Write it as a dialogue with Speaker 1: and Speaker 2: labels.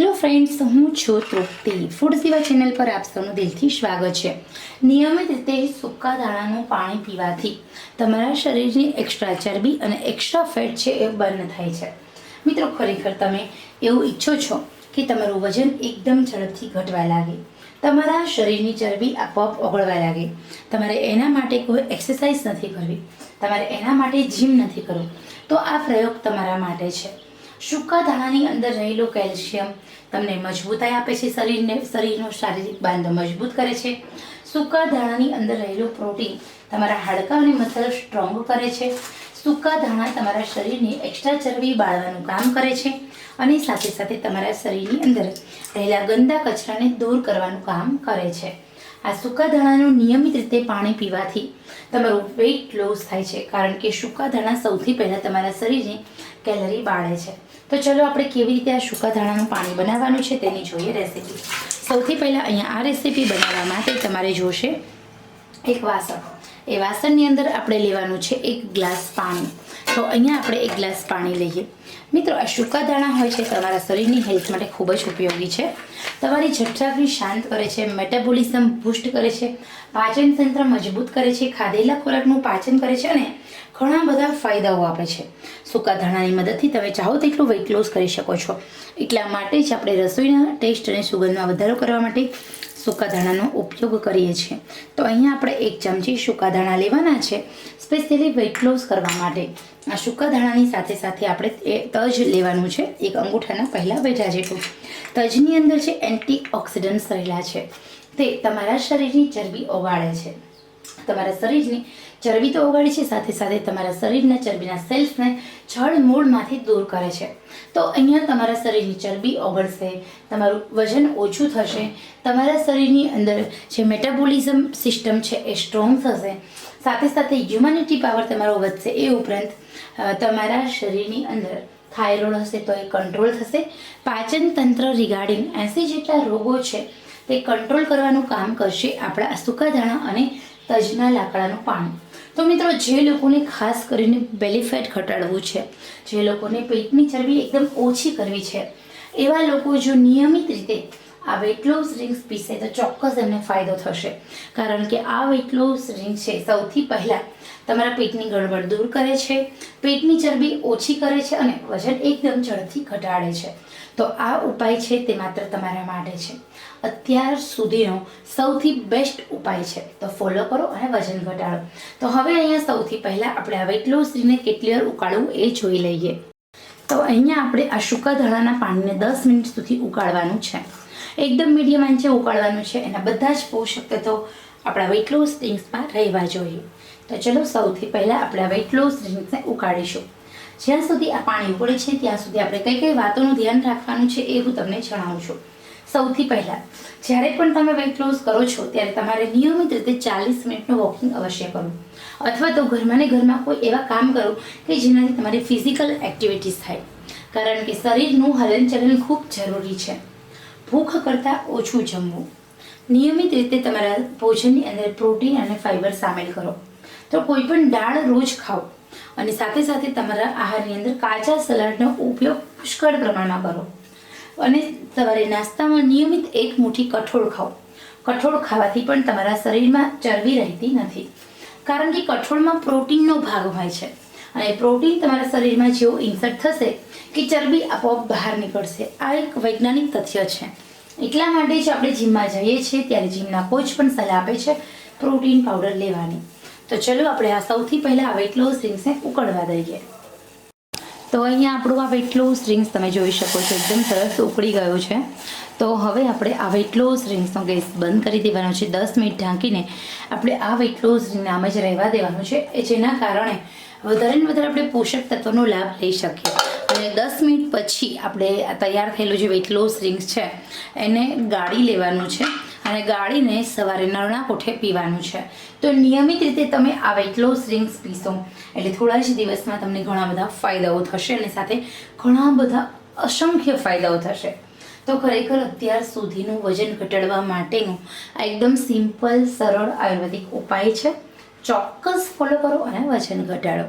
Speaker 1: Hello friends હું છું તૃપ્તિ. Food સેવા ચેનલ પર આપ સૌનું દિલથી સ્વાગત છે. નિયમિત રીતે સૂકા દાણાનું પાણી પીવાથી તમારા શરીરની એક્સ્ટ્રા ચરબી અને એક્સ્ટ્રા ફેટ છે એ બર્ન થાય છે. મિત્રો, ખરેખર તમે એવું ઈચ્છો છો કે તમારું વજન એકદમ ઝડપથી ઘટવા લાગે. તમારા શરીરની ચરબી આપોઆપ ઓગળવા લાગે. તમારે એના માટે કોઈ એક્સરસાઇઝ નથી કરવી. તમારે એના માટે જીમ નથી કરવું. તો આ પ્રયોગ તમારા માટે છે. સૂકા દાણાની અંદર રહેલું કેલ્શિયમ તમને મજબૂતાઈ આપે છે શરીરને, શરીરનો શારીરિક બાંધો મજબૂત કરે છે. સૂકા દાણાની અંદર રહેલું પ્રોટીન તમારા હાડકાં અને મસલ સ્ટ્રોંગ કરે છે. સૂકા દાણા તમારા શરીરને એક્સ્ટ્રા ચરબી બાળવાનું કામ કરે છે અને સાથે સાથે તમારા શરીરની અંદર રહેલા ગંદા કચરાને દૂર કરવાનું કામ કરે છે. આ સૂકા દાણાનું નિયમિત રીતે પાણી પીવાથી તમારું વેઇટ લોસ થાય છે, કારણ કે સૂકા દાણા સૌથી પહેલાં તમારા શરીરની કેલરી બાળે છે. તો ચલો આપણે કેવી રીતે આ સૂકા ધાણાનું પાણી બનાવવાનું છે તેની જોઈએ રેસીપી સૌથી પહેલાં અહીંયા આ રેસીપી બનાવવા માટે તમારે જોશે એક વાસણ. એ વાસણની અંદર આપણે લેવાનું છે એક ગ્લાસ પાણી. તો અહીંયા આપણે એક ગ્લાસ પાણી લઈએ. મિત્રો, આ સૂકા દાણા હોય છે, તમારા શરીરની હેલ્થ માટે ખૂબ જ ઉપયોગી છે. તમારી જઠરાગ્નિ શાંત કરે છે, મેટાબોલિઝમ બુસ્ટ કરે છે, પાચન તંત્ર મજબૂત કરે છે, ખાધેલા ખોરાકનું પાચન કરે છે અને ઘણા બધા ફાયદાઓ આપે છે. સૂકા ધાણાની મદદથી તમે ચાહો તેટલું વેઇટ લોસ કરી શકો છો. એટલા માટે જ આપણે રસોઈના ટેસ્ટ અને સુગંધમાં વધારો કરવા માટે સૂકા ધાણાનો ઉપયોગ કરીએ છીએ. તો અહીંયા આપણે એક ચમચી સૂકા ધાણા લેવાના છે, સ્પેશિયલી વેઇટ લોસ કરવા માટે. આ સૂકા ધાણાની સાથે સાથે આપણે એ તજ લેવાનું છે, એક અંગૂઠાના પહેલાં વેઢા જેટલું. તજની અંદર જે એન્ટી ઓક્સિડન્ટ્સ રહેલા છે, તે તમારા શરીરની ચરબી ઓગાળે છે. તમારા શરીરની ચરબી તો ઓગાળે છે, સાથે સાથે તમારા શરીરના ચરબીના સેલ્સને જળ મૂળમાંથી દૂર કરે છે. તો અહીંયા તમારા શરીરની ચરબી ઓગળશે, તમારું વજન ઓછું થશે, તમારા શરીરની અંદર જે મેટાબોલિઝમ સિસ્ટમ છે એ સ્ટ્રોંગ થશે. સાથે સાથે હ્યુમનિટી પાવર તમારો વધશે એ ઉપરાંત તમારા શરીરની અંદર થાઇરોઇડ હશે તો એ કંટ્રોલ થશે. પાચન તંત્ર રિગાર્ડિંગ એસી જેટલા રોગો છે તે કંટ્રોલ કરવાનું કામ કરશે આપણા સૂકાધાણા અને તજના લાકડાનું પાણી. તો મિત્રો, જે લોકોને ખાસ કરીને બેલી ઘટાડવું છે, જે લોકોને પેટની ચરબી એકદમ ઓછી કરવી છે, એવા લોકો જો નિયમિત રીતે આ વેટ લોસ ડ્રિંક્સ પીશે તો ચોક્કસ એમને ફાયદો થશે. કારણ કે આ વેટ લોસ ડ્રિંક છે સૌથી પહેલાં તમારા પેટની ગડબડ દૂર કરે છે, પેટની ચરબી ઓછી કરે છે અને વજન એકદમ ઝડપથી ઘટાડે છે. તો આ ઉપાય છે તે માત્ર તમારા માટે છે. અત્યાર સુધીનો સૌથી બેસ્ટ ઉપાય છે. તો ફોલો કરો અને વજન ઘટાડો. તો હવે અહીંયા સૌથી પહેલાં આપણે આ વેટ લોસ ડ્રિંકને કેટલી વાર ઉકાળવું એ જોઈ લઈએ. તો અહીંયા આપણે આ સૂકા ધણાના પાણીને દસ મિનિટ સુધી ઉકાળવાનું છે. એકદમ મીડિયમ આંચે ઉકાળવાનું છે. એના બધા જ પોષક તત્વો આપણા વેઇટ લોસ ડ્રિંક્સમાં રહેવા જોઈએ. તો ચલો સૌથી પહેલાં આપણે વેઇટ લોસ ડ્રિંક્સને ઉકાળીશું. જ્યાં સુધી આ પાણી ઉકળે છે, ત્યાં સુધી આપણે કઈ કઈ વાતોનું ધ્યાન રાખવાનું છે એ હું તમને જણાવું છું. સૌથી પહેલાં, જ્યારે પણ તમે વેઇટ લોસ કરો છો, ત્યારે તમારે નિયમિત રીતે ચાલીસ મિનિટનું વોકિંગ અવશ્ય કરવું અથવા તો ઘરમાં ને ઘરમાં કોઈ એવા કામ કરો કે જેનાથી તમારી ફિઝિકલ એક્ટિવિટીઝ થાય. કારણ કે શરીરનું હલનચલન ખૂબ જરૂરી છે. ભૂખ કરતાં ઓછું જમવું. નિયમિત રીતે તમારા ભોજનની અંદર પ્રોટીન અને ફાઇબર સામેલ કરો. તો કોઈ પણ દાળ રોજ ખાઓ અને સાથે સાથે તમારા આહારની અંદર કાચા સલાડનો ઉપયોગ પુષ્કળ પ્રમાણમાં કરો. અને સવારે નાસ્તામાં નિયમિત એક મુઠ્ઠી કઠોળ ખાઓ. કઠોળ ખાવાથી પણ તમારા શરીરમાં ચરબી રહેતી નથી. કારણ કે કઠોળમાં પ્રોટીનનો ભાગ હોય છે. અને પ્રોટીન તમારા શરીરમાં જેવો ઇન્સર્ટ થશે કે ચરબી આપોઆપ બહાર નીકળશે. આ એક વૈજ્ઞાનિક તથ્ય છે. એટલા માટે જ આપણે જીમમાં જઈએ છીએ, ત્યારે જીમના કોચ પણ સલાહ આપે છે પ્રોટીન પાવડર લેવાની. તો ચલો આપણે આ સૌથી પહેલાં વેટ લોસ ડ્રિંક્સને ઉકળવા દઈએ. તો અહીંયા આપણું આ વેટ લોસ ડ્રિંક્સ તમે જોઈ શકો છો, એકદમ સરસ ઉકળી ગયો છે. તો હવે આપણે આ વેટ લોસ ડ્રિંક્સનો ગેસ બંધ કરી દેવાનો છે. દસ મિનિટ ઢાંકીને આપણે આ વેટ લોસ ડ્રિંકને આમ જ રહેવા દેવાનું છે જેના કારણે વધારે ને વધારે આપણે પોષક તત્વોનો લાભ લઈ શકીએ. અને દસ મિનિટ પછી આપણે તૈયાર થયેલું જે વેટ લોસ ડ્રિંક્સ છે, એને ગાળી લેવાનું છે અને ગાળીને સવારે નરણા કોઠે પીવાનું છે. તો નિયમિત રીતે તમે આ વેટ લોસ ડ્રિંક્સ પીશો, એટલે થોડા જ દિવસમાં તમને ઘણા બધા ફાયદાઓ થશે અને સાથે ઘણા બધા અસંખ્ય ફાયદાઓ થશે. તો ખરેખર અત્યાર સુધીનું વજન ઘટાડવા માટેનું આ એકદમ સિમ્પલ સરળ આયુર્વેદિક ઉપાય છે. ચોક્કસ ફોલો કરો અને વજન ઘટાડો.